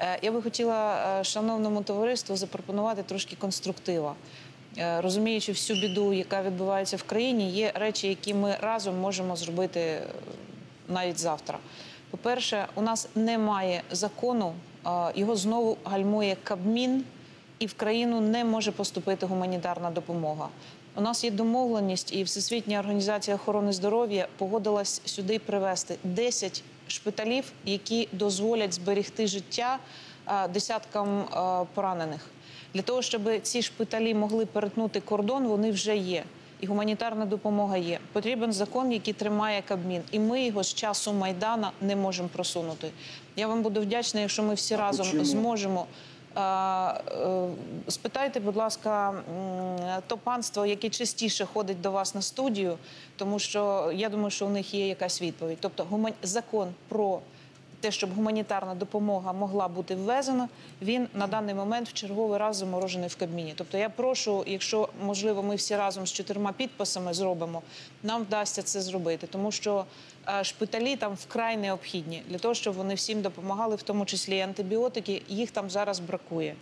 Е, Я би хотіла е, шановному товариству запропонувати трошки конструктива. Е, Розуміючи всю біду, яка відбувається в країні, є речі, які ми разом можемо зробити навіть завтра. По-перше, у нас немає закону, його знову гальмує Кабмін, і в країну не може поступити гуманітарна допомога. У нас є домовленість, і Всесвітня організація охорони здоров'я погодилась сюди привезти 10 шпиталів, які дозволять зберегти життя е, десяткам е, поранених. Для того, щоб ці шпиталі могли перетнути кордон, вони вже є. І гуманітарна допомога є. Потрібен закон, який тримає Кабмін, і ми його з часу майдана не можемо просунути. Я вам буду вдячна, якщо ми всі разом почему? зможемо. Е, Спитайте, будь ласка, то панство, яке частіше ходить до вас на студію, тому що я думаю, що у них є якась відповідь. Тобто, закон про те, щоб гуманітарна допомога могла бути ввезена, він на даний момент в черговий раз заморожений в Кабміні. Тобто я прошу, якщо можливо, ми всі разом з чотирма підписами зробимо, нам вдасться це зробити, тому що е, шпиталі там вкрай необхідні для того, щоб вони всім допомагали, в тому числі і антибіотики. Їх там зараз бракує.